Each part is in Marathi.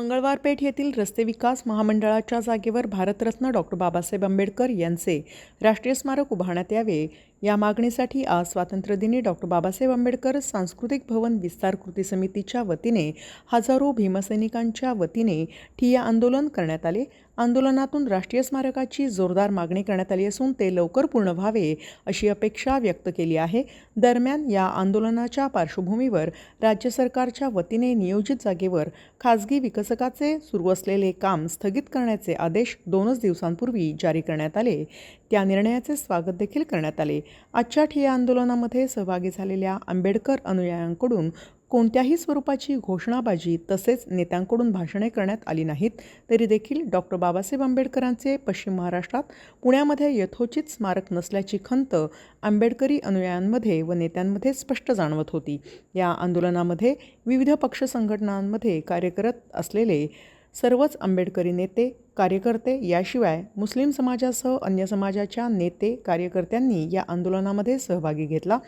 मंगळवार पेठ येथील रस्ते विकास महामंडळाच्या जागेवर भारतरत्न डॉक्टर बाबासाहेब आंबेडकर यांचे राष्ट्रीय स्मारक उभारण्यात यावे. या मागणीसाठी आज स्वातंत्र्यदिनी डॉक्टर बाबासाहेब आंबेडकर सांस्कृतिक भवन विस्तार कृती समितीच्या वतीने हजारो भीमसैनिकांच्या वतीने ठिय्या आंदोलन करण्यात आले. आंदोलनातून राष्ट्रीय स्मारकाची जोरदार मागणी करण्यात आली असून ते लवकर पूर्ण व्हावे अशी अपेक्षा व्यक्त केली आहे. दरम्यान या आंदोलनाच्या पार्श्वभूमीवर राज्य सरकारच्या वतीने नियोजित जागेवर खासगी विकसकाचे सुरू असलेले काम स्थगित करण्याचे आदेश दोनच दिवसांपूर्वी जारी करण्यात आले. त्या निर्णयाचे स्वागत देखील करण्यात आले. आजच्या ठिया आंदोलनामध्ये सहभागी झालेल्या आंबेडकर अनुयायांकडून कोणत्याही स्वरूपाची घोषणाबाजी तसेच नेत्यांकडून भाषणे करण्यात आली नाहीत तरी देखील डॉक्टर बाबासाहेब आंबेडकरांचे पश्चिम महाराष्ट्रात पुण्यामध्ये यथोचित स्मारक नसल्याची खंत आंबेडकरी अनुयायांमध्ये व नेत्यांमध्ये स्पष्ट जाणवत होती. या आंदोलनामध्ये विविध पक्ष संघटनांमध्ये कार्य करत असलेले सर्वच आंबेडकरी नेते कार्यकर्ते याशिवाय मुस्लिम समाजासह अन्य समाजाच्या नेते कार्यकर्त्यांनी या आंदोलनामध्ये सहभागी घेतला.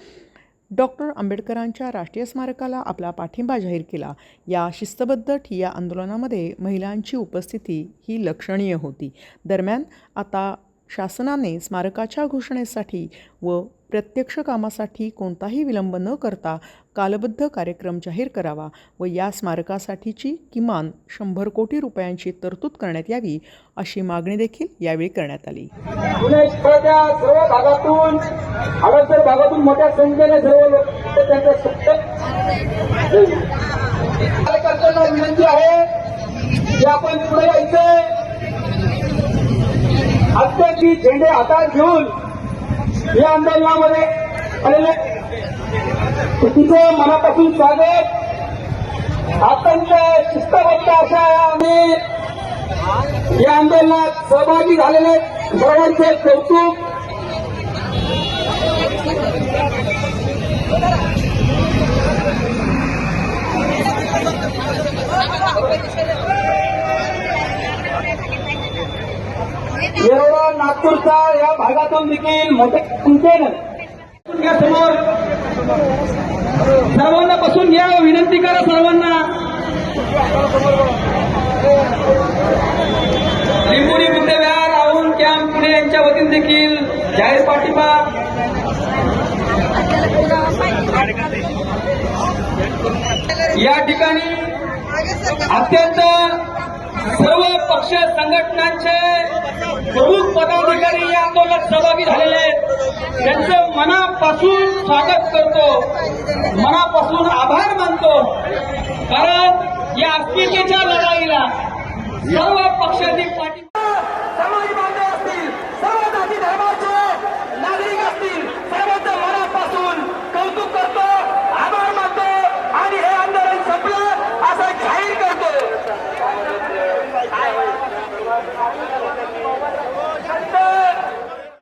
डॉक्टर आंबेडकरांच्या राष्ट्रीय स्मारकाला आपला पाठिंबा जाहीर केला. या शिस्तबद्ध ठिय्या आंदोलनामध्ये महिलांची उपस्थिती ही लक्षणीय होती. दरम्यान आता शासनाने स्मारकाच्या घोषणेसाठी व प्रत्यक्ष कामासाठी कोणताही विलंब न करता कालबद्ध कार्यक्रम जाहीर करावा व या स्मारकासाठीची किमान शंभर कोटी रुपयांची तरतूद करण्यात यावी अशी मागणी देखील यावेळी करण्यात आली. सर्व भागातून भागातून मोठ्या संख्येने सर्व लोक कार्यकर्त्यांना विनंती आहे की आपण पुढे हत्याची झेंडे हातात घेऊन या आंदोलनामध्ये आलेले तिचं मनापासून स्वागत. अत्यंत शिस्तबद्ध अशा आम्ही या आंदोलनात सहभागी झालेले सर्वांचे कौतुक. येरवडा नागपूरचा या भागातून देखील मोठ्या संख्येनं या समोर सर्वांना बसून घ्या विनंती करा सर्वांना. लिंबोनी बुद्धविहार राहुल कॅम्प पुणे यांच्या वतीने देखील जाहीर पाठिंबा. या ठिकाणी अत्यंत सर्व पक्ष संघटनांचे प्रमुख पदाधिकारी या आंदोलनात सहभागी झालेले आहेत. त्यांचं मनापासून स्वागत करतो. मनापासून आभार मानतो. कारण या अस्मितेच्या लढाईला सर्व पक्षांनी पाठी